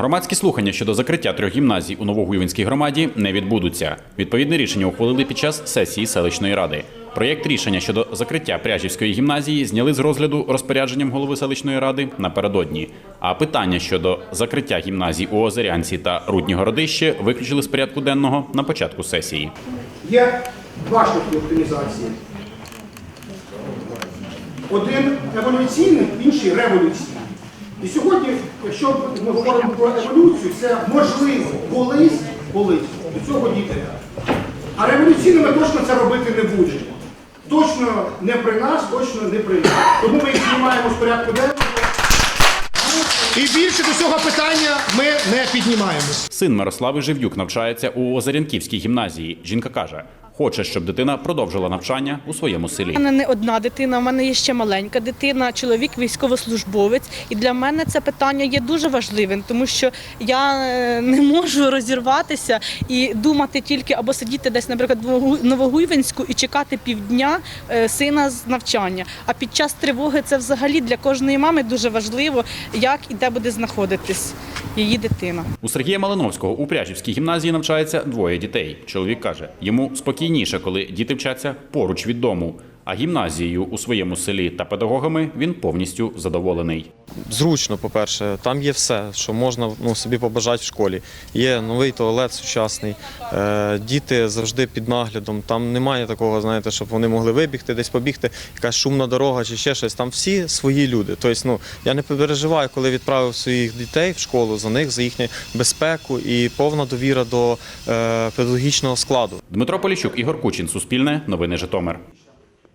Громадські слухання щодо закриття трьох гімназій у Новогуйвинській громаді не відбудуться. Відповідне рішення ухвалили під час сесії селищної ради. Проєкт рішення щодо закриття Пряжівської гімназії зняли з розгляду розпорядженням голови селищної ради напередодні. А питання щодо закриття гімназій у Озерянці та Рудні Городище виключили з порядку денного на початку сесії. Є два шляхи оптимізації. Один еволюційний, інший революційний. І сьогодні, якщо ми говоримо про еволюцію, це можливо колись, колись до цього дійти. А революційно ми точно це робити не будемо. Точно не при нас, точно не при нас. Тому ми їх знімаємо з порядку денного. І більше до цього питання ми не піднімаємось. Син Мирослави Жив'юк навчається у Озерянківській гімназії. Жінка каже, хоче, щоб дитина продовжила навчання у своєму селі. У мене не одна дитина, в мене є ще маленька дитина, чоловік військовослужбовець. І для мене це питання є дуже важливим, тому що я е, не можу розірватися і думати тільки або сидіти десь, наприклад, в Новогу- Новогуйвинську і чекати півдня е, сина з навчання. А під час тривоги це взагалі для кожної мами дуже важливо, як і де буде знаходитись її дитина. У Сергія Малиновського у Пряжівській гімназії навчається двоє дітей. Чоловік каже, йому спокійніше, коли діти вчаться поруч від дому. А гімназією у своєму селі та педагогами він повністю задоволений. Зручно, по-перше, там є все, що можна ну, собі побажати в школі. Є новий туалет сучасний, е, діти завжди під наглядом. Там немає такого, знаєте, щоб вони могли вибігти, десь побігти, якась шумна дорога чи ще щось. Там всі свої люди. Тобто, ну, я не переживаю, коли відправив своїх дітей в школу за них, за їхню безпеку і повна довіра до е, педагогічного складу. Дмитро Поліщук, Ігор Кучин, Суспільне, Новини Житомир.